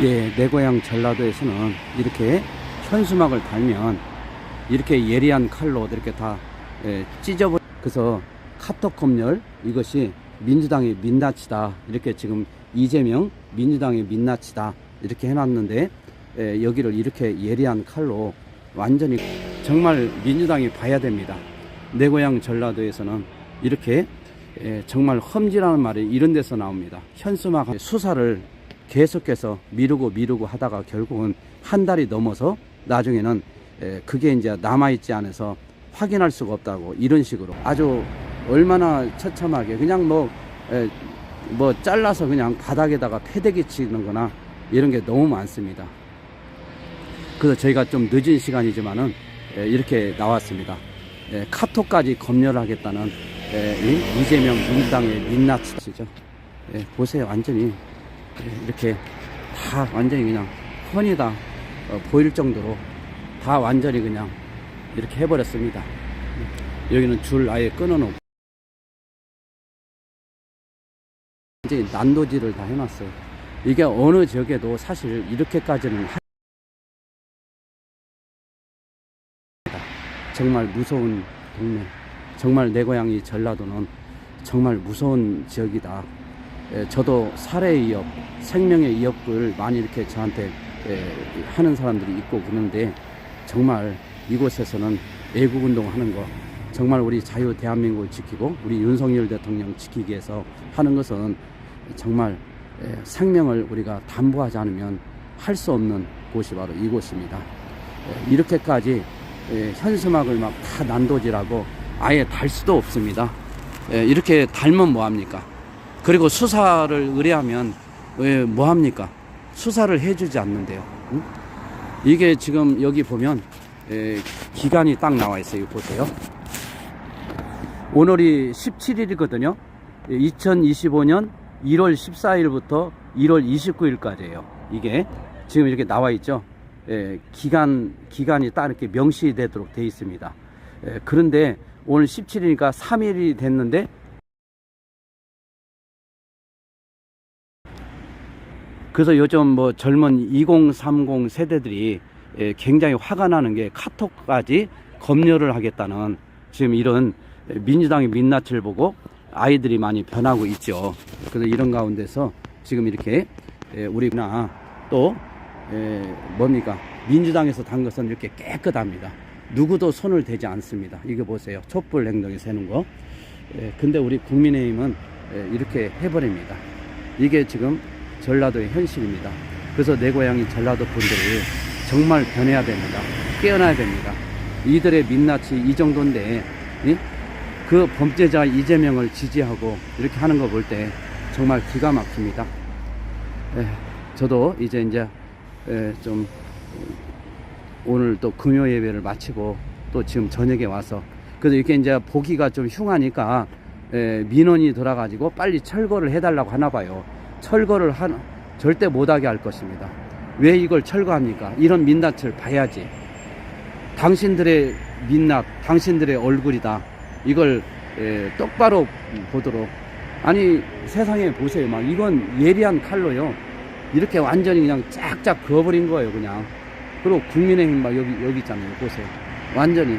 예, 내 고향 전라도에서는 이렇게 현수막을 달면 이렇게 예리한 칼로 이렇게 다 예, 찢어버 그래서 카톡 검열 이것이 민주당의 민낯이다 이렇게 지금 이재명 민주당의 민낯이다 이렇게 해놨는데 예, 여기를 이렇게 예리한 칼로 완전히 정말 민주당이 봐야 됩니다. 내 고향 전라도에서는 이렇게 예, 정말 험지라는 말이 이런 데서 나옵니다. 현수막 수사를 계속해서 미루고 미루고 하다가 결국은 한 달이 넘어서 나중에는 에, 그게 이제 남아있지 않아서 확인할 수가 없다고 이런 식으로 아주 얼마나 처참하게 그냥 뭐, 에, 뭐 잘라서 그냥 바닥에다가 패대기 치는 거나 이런 게 너무 많습니다. 그래서 저희가 좀 늦은 시간이지만은 에, 이렇게 나왔습니다. 에, 카톡까지 검열하겠다는 이재명 민주당의 민낯이죠. 예, 보세요. 완전히 예, 이렇게 다 완전히 그냥 훤히 다 어, 보일 정도로 다 완전히 그냥 이렇게 해버렸습니다. 여기는 줄 아예 끊어놓고 이제 난도질을 다 해놨어요. 이게 어느 지역에도 사실 이렇게까지는 하... 정말 무서운 동네. 정말 내 고향이 전라도는 정말 무서운 지역이다. 예, 저도 살해의 위협, 생명의 위협을 많이 이렇게 저한테 예, 하는 사람들이 있고 그러는데 정말 이곳에서는 애국운동 하는 거 정말 우리 자유 대한민국을 지키고 우리 윤석열 대통령 지키기 위해서 하는 것은 정말 예, 생명을 우리가 담보하지 않으면 할 수 없는 곳이 바로 이곳입니다. 예, 이렇게까지 예, 현수막을 막 다 난도질하고 아예 달 수도 없습니다. 예, 이렇게 달면 뭐합니까? 그리고 수사를 의뢰하면 왜 뭐 합니까? 수사를 해주지 않는데요. 응? 이게 지금 여기 보면 에, 기간이 딱 나와 있어요. 보세요. 오늘이 17일이거든요. 2025년 1월 14일부터 1월 29일까지예요. 이게 지금 이렇게 나와 있죠. 예, 기간 기간이 딱 이렇게 명시되도록 돼 있습니다. 예, 그런데 오늘 17일이니까 3일이 됐는데 그래서 요즘 뭐 젊은 2030 세대들이 예, 굉장히 화가 나는 게 카톡까지 검열을 하겠다는 지금 이런 민주당의 민낯을 보고 아이들이 많이 변하고 있죠. 그래서 이런 가운데서 지금 이렇게 예, 우리나 또 예, 뭡니까 민주당에서 단 것은 이렇게 깨끗합니다. 누구도 손을 대지 않습니다. 이거 보세요. 촛불 행동에 세는 거. 예, 근데 우리 국민의힘은 예, 이렇게 해버립니다. 이게 지금 전라도의 현실입니다. 그래서 내 고향이 전라도 분들이 정말 변해야 됩니다. 깨어나야 됩니다. 이들의 민낯이 이 정도인데 이? 그 범죄자 이재명을 지지하고 이렇게 하는 거 볼 때 정말 기가 막힙니다. 에, 저도 이제 이제 에, 좀 오늘 또 금요 예배를 마치고 또 지금 저녁에 와서 그래서 이렇게 이제 보기가 좀 흉하니까 에, 민원이 들어가지고 빨리 철거를 해달라고 하나 봐요. 철거를 한, 절대 못하게 할 것입니다. 왜 이걸 철거합니까? 이런 민낯을 봐야지. 당신들의 민낯, 당신들의 얼굴이다. 이걸 에, 똑바로 보도록. 아니 세상에 보세요. 막 이건 예리한 칼로요. 이렇게 완전히 그냥 쫙쫙 그어버린 거예요. 그냥. 그리고 국민의힘 막 여기 여기 있잖아요. 보세요. 완전히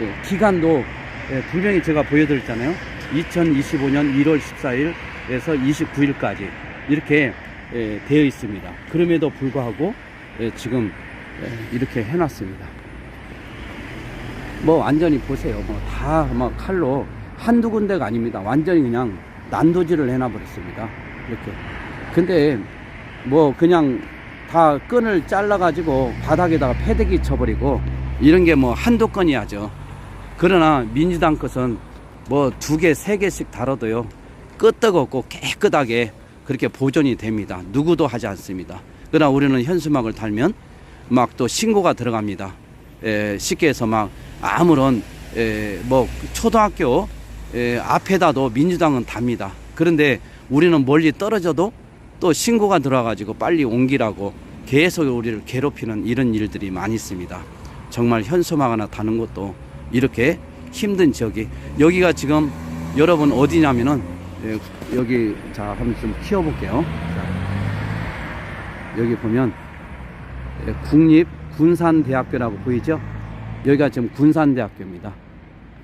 예, 기간도 예, 분명히 제가 보여드렸잖아요. 2025년 1월 14일에서 29일까지 이렇게 예, 되어 있습니다. 그럼에도 불구하고 예, 지금 예, 이렇게 해놨습니다. 뭐 완전히 보세요. 뭐 다 막 칼로 한두 군데가 아닙니다. 완전히 그냥 난도질을 해놔버렸습니다. 이렇게. 근데 뭐 그냥 다 끈을 잘라가지고 바닥에다가 패대기 쳐버리고 이런 게 뭐 한두 건이야죠. 그러나 민주당 것은 뭐 두 개, 세 개씩 다뤄도요. 끄떡없고 깨끗하게 그렇게 보존이 됩니다. 누구도 하지 않습니다. 그러나 우리는 현수막을 달면 막 또 신고가 들어갑니다. 에, 쉽게 해서 막 아무런 에, 뭐 초등학교 에, 앞에다도 민주당은 답니다. 그런데 우리는 멀리 떨어져도 또 신고가 들어와가지고 빨리 옮기라고 계속 우리를 괴롭히는 이런 일들이 많이 있습니다. 정말 현수막 하나 다는 것도 이렇게 힘든 지역이 여기가 지금 여러분 어디냐면은 예, 여기 자 한번 좀 키워볼게요. 자. 여기 보면 예, 국립 군산대학교라고 보이죠? 여기가 지금 군산대학교입니다.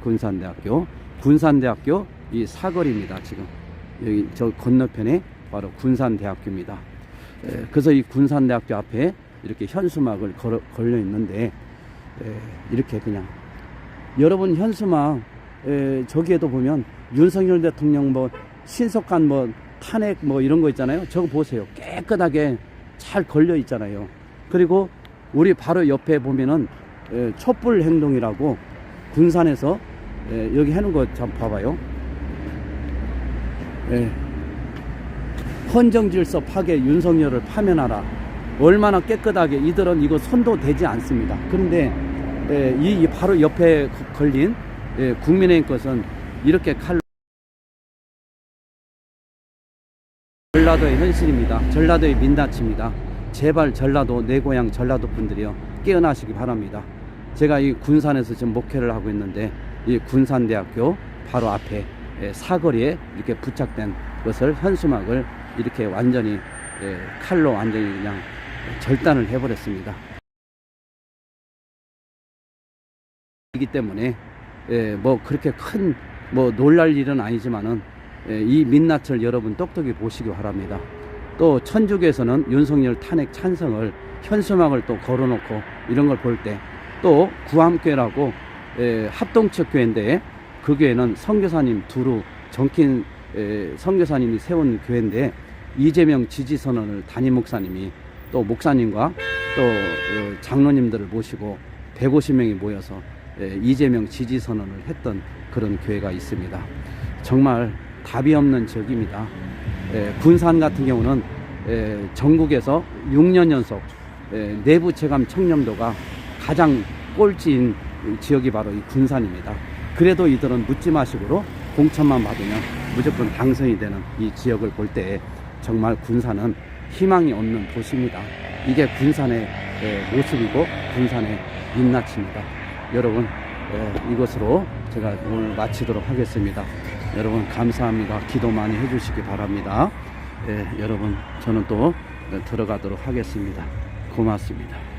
군산대학교. 군산대학교 이 사거리입니다. 지금 여기 저 건너편에 바로 군산대학교입니다. 에, 그래서 이 군산대학교 앞에 이렇게 현수막을 걸어, 걸려 있는데 에, 이렇게 그냥 여러분 현수막 에, 저기에도 보면 윤석열 대통령 뭐 신속한 뭐 탄핵 뭐 이런 거 있잖아요. 저거 보세요. 깨끗하게 잘 걸려 있잖아요. 그리고 우리 바로 옆에 보면은 에, 촛불 행동이라고 군산에서 에, 여기 해놓은 거좀 봐봐요. 예. 헌정 질서 파괴 윤석열을 파면하라. 얼마나 깨끗하게 이들은 이거 손도 대지 않습니다. 그런데 예, 이, 이 바로 옆에 거- 걸린 예, 국민의힘 것은 이렇게 칼로 전라도의 현실입니다. 전라도의 민낯입니다. 제발 전라도 내 고향 전라도 분들이요 깨어나시기 바랍니다. 제가 이 군산에서 지금 목회를 하고 있는데 이 군산대학교 바로 앞에 예, 사거리에 이렇게 부착된 것을 현수막을 이렇게 완전히 예, 칼로 완전히 그냥 절단을 해버렸습니다. 이기 때문에 예, 뭐 그렇게 큰 뭐 놀랄 일은 아니지만은 예, 이 민낯을 여러분 똑똑히 보시기 바랍니다. 또 천주교에서는 윤석열 탄핵 찬성을 현수막을 또 걸어놓고 이런 걸 볼 때 또 구함교회라고 예, 합동측 교회인데 그 교회는 선교사님 두루 정킨 예, 선교사님이 세운 교회인데 이재명 지지 선언을 담임 목사님이 또 목사님과 또 어, 장로님들을 모시고 150명이 모여서 예, 이재명 지지 선언을 했던 그런 교회가 있습니다. 정말 답이 없는 지역입니다. 예, 군산 같은 경우는 예, 전국에서 6년 연속 예, 내부 체감 청렴도가 가장 꼴찌인 지역이 바로 이 군산입니다. 그래도 이들은 묻지마식으로 공천만 받으면 무조건 당선이 되는 이 지역을 볼 때 정말 군산은 희망이 없는 도시입니다. 이게 군산의 예, 모습이고 군산의 민낯입니다. 여러분 예, 이것으로 제가 오늘 마치도록 하겠습니다. 여러분 감사합니다. 기도 많이 해주시기 바랍니다. 예, 여러분 저는 또 들어가도록 하겠습니다. 고맙습니다.